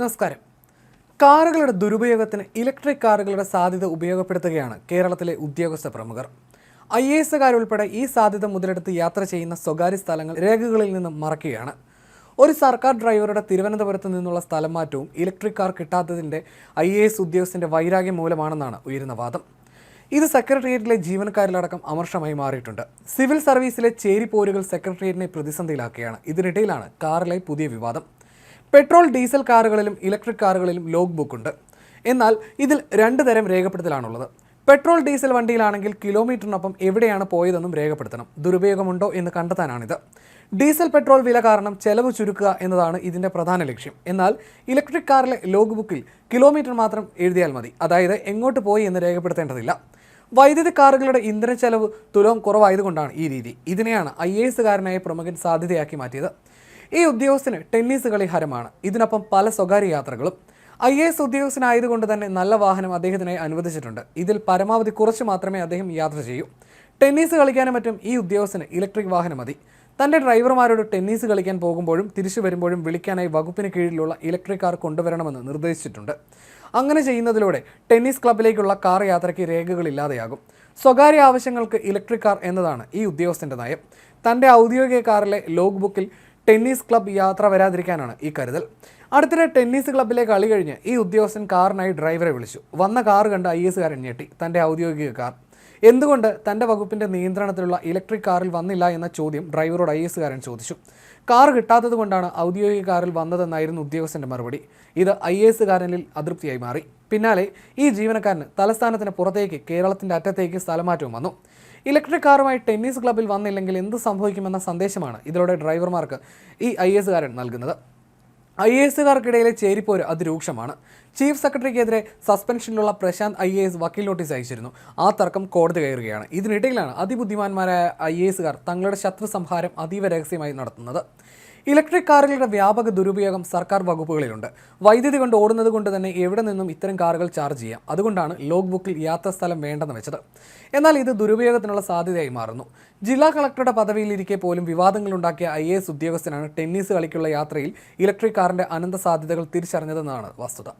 നമസ്കാരം. കാറുകളുടെ ദുരുപയോഗത്തിന് ഇലക്ട്രിക് കാറുകളുടെ സാധ്യത ഉപയോഗപ്പെടുത്തുകയാണ് കേരളത്തിലെ ഉദ്യോഗസ്ഥ പ്രമുഖർ. ഐ എ എസുകാരുൾപ്പെടെ ഈ സാധ്യത മുതലെടുത്ത് യാത്ര ചെയ്യുന്ന സ്വകാര്യ സ്ഥലങ്ങൾ രേഖകളിൽ നിന്നും മറക്കുകയാണ് ഒരു സർക്കാർ ഡ്രൈവറുടെ തിരുവനന്തപുരത്ത് നിന്നുള്ള സ്ഥലം മാറ്റവും ഇലക്ട്രിക് കാർ കിട്ടാത്തതിന്റെ ഐ എ എസ് ഉദ്യോഗസ്ഥന്റെ വൈരാഗ്യം മൂലമാണെന്നാണ് ഉയരുന്ന വാദം. ഇത് സെക്രട്ടേറിയറ്റിലെ ജീവനക്കാരിലടക്കം അമർഷമായി മാറിയിട്ടുണ്ട്. സിവിൽ സർവീസിലെ ചേരിപ്പോരുകൾ സെക്രട്ടേറിയറ്റിനെ പ്രതിസന്ധിയിലാക്കുകയാണ്. ഇതിനിടയിലാണ് കാറിലെ പുതിയ വിവാദം. പെട്രോൾ ഡീസൽ കാറുകളിലും ഇലക്ട്രിക് കാറുകളിലും ലോഗ് ബുക്ക് ഉണ്ട് എന്നാൽ ഇതിൽ രണ്ട് തരം രേഖപ്പെടുത്തലാണുള്ളത്. പെട്രോൾ ഡീസൽ വണ്ടിയിലാണെങ്കിൽ കിലോമീറ്ററിനൊപ്പം എവിടെയാണ് പോയതെന്നും രേഖപ്പെടുത്തണം. ദുരുപയോഗമുണ്ടോ എന്ന് കണ്ടെത്താനാണിത്. ഡീസൽ പെട്രോൾ വില കാരണം ചെലവ് ചുരുക്കുക എന്നതാണ് ഇതിന്റെ പ്രധാന ലക്ഷ്യം. എന്നാൽ ഇലക്ട്രിക് കാറിലെ ലോഗ് ബുക്കിൽ കിലോമീറ്റർ മാത്രം എഴുതിയാൽ മതി. അതായത് എങ്ങോട്ട് പോയി എന്ന് രേഖപ്പെടുത്തേണ്ടതില്ല. വൈദ്യുതി കാറുകളുടെ ഇന്ധന ചെലവ് തുലവും കുറവായതുകൊണ്ടാണ് ഈ രീതി. ഇതിനെയാണ് ഐ എ എസുകാരനായ പ്രമുഖൻ സാധ്യതയാക്കി മാറ്റിയത്. ഈ ഉദ്യോഗസ്ഥന് ടെന്നീസ് കളി ഹരമാണ് ഇതിനൊപ്പം പല സ്വകാര്യ യാത്രകളും. ഐ എ എസ് ഉദ്യോഗസ്ഥനായതുകൊണ്ട് തന്നെ നല്ല വാഹനം അദ്ദേഹത്തിനായി അനുവദിച്ചിട്ടുണ്ട്. ഇതിൽ പരമാവധി കുറച്ച് മാത്രമേ അദ്ദേഹം യാത്ര ചെയ്യൂ. ടെന്നീസ് കളിക്കാനും മറ്റും ഈ ഉദ്യോഗസ്ഥന് ഇലക്ട്രിക് വാഹനം മതി. തന്റെ ഡ്രൈവർമാരോട് ടെന്നീസ് കളിക്കാൻ പോകുമ്പോഴും തിരിച്ചു വരുമ്പോഴും വിളിക്കാനായി വകുപ്പിന് കീഴിലുള്ള ഇലക്ട്രിക് കാർ കൊണ്ടുവരണമെന്ന് നിർദ്ദേശിച്ചിട്ടുണ്ട്. അങ്ങനെ ചെയ്യുന്നതിലൂടെ ടെന്നീസ് ക്ലബിലേക്കുള്ള കാർ യാത്രയ്ക്ക് രേഖകളില്ലാതെയാകും സ്വകാര്യ ആവശ്യങ്ങൾക്ക് ഇലക്ട്രിക് കാർ എന്നതാണ് ഈ ഉദ്യോഗസ്ഥന്റെ നയം. തന്റെ ഔദ്യോഗിക കാറിലെ ലോഗ് ബുക്കിൽ ടെന്നീസ് ക്ലബ് യാത്ര വരാതിരിക്കാനാണ് ഈ കരുതൽ. അടുത്തിടെ ടെന്നീസ് ക്ലബ്ബിലെ കളി കഴിഞ്ഞ് ഈ ഉദ്യോഗസ്ഥൻ കാറിനായി ഡ്രൈവറെ വിളിച്ചു. വന്ന കാർ കണ്ട് ഐ എസ് കാരൻ ഞെട്ടി. തന്റെ ഔദ്യോഗിക കാർ. എന്തുകൊണ്ട് തന്റെ വകുപ്പിന്റെ നിയന്ത്രണത്തിലുള്ള ഇലക്ട്രിക് കാറിൽ വന്നില്ല എന്ന ചോദ്യം ഡ്രൈവറോട് ഐ എസ് കാരൻ ചോദിച്ചു. കാർ കിട്ടാത്തത് കൊണ്ടാണ് ഔദ്യോഗിക കാറിൽ വന്നതെന്നായിരുന്നു ഉദ്യോഗസ്ഥന്റെ മറുപടി. ഇത് ഐ എസ് കാരനിൽ അതൃപ്തിയായി മാറി. പിന്നാലെ ഈ ജീവനക്കാരന് തലസ്ഥാനത്തിന് പുറത്തേക്ക് കേരളത്തിന്റെ അറ്റത്തേക്ക് സ്ഥലമാറ്റവും വന്നു. ഇലക്ട്രിക് കാറുമായി ടെന്നീസ് ക്ലബ്ബിൽ വന്നില്ലെങ്കിൽ എന്ത് സംഭവിക്കുമെന്ന സന്ദേശമാണ് ഇതിലൂടെ ഡ്രൈവർമാർക്ക് ഈ ഐ എസ് കാരൻ നൽകുന്നത്. ഐ എ എസുകാർക്കിടയിലെ ചേരിപ്പോര് അതിരൂക്ഷമാണ്. ചീഫ് സെക്രട്ടറിക്കെതിരെ സസ്പെൻഷനിലുള്ള പ്രശാന്ത് ഐ എ എസ് വക്കീൽ നോട്ടീസ് അയച്ചിരുന്നു. ആ തർക്കം കോടതി കയറുകയാണ്. ഇതിനിടയിലാണ് അതിബുദ്ധിമാന്മാരായ ഐ എ എസുകാർ തങ്ങളുടെ ശത്രു സംഹാരം അതീവ രഹസ്യമായി നടത്തുന്നത്. ഇലക്ട്രിക് കാറുകളുടെ വ്യാപക ദുരുപയോഗം സർക്കാർ വകുപ്പുകളിലുണ്ട്. വൈദ്യുതി കൊണ്ട് ഓടുന്നത് കൊണ്ട് തന്നെ എവിടെ നിന്നും ഇത്തരം കാറുകൾ ചാർജ് ചെയ്യാം? അതുകൊണ്ടാണ് ലോഗ് ബുക്കിൽ യാത്രാസ്ഥലം വേണ്ടെന്ന് വെച്ചത്. എന്നാൽ ഇത് ദുരുപയോഗത്തിനുള്ള സാധ്യതയായി മാറുന്നു. ജില്ലാ കളക്ടറുടെ പദവിയിലിരിക്കെ പോലും വിവാദങ്ങളുണ്ടാക്കിയ ഐ എ എസ് ഉദ്യോഗസ്ഥനാണ് ടെന്നീസ് കളിക്കുള്ള യാത്രയിൽ ഇലക്ട്രിക് കാറിന്റെ അനന്ത സാധ്യതകൾ തിരിച്ചറിഞ്ഞതെന്നാണ് വസ്തുത.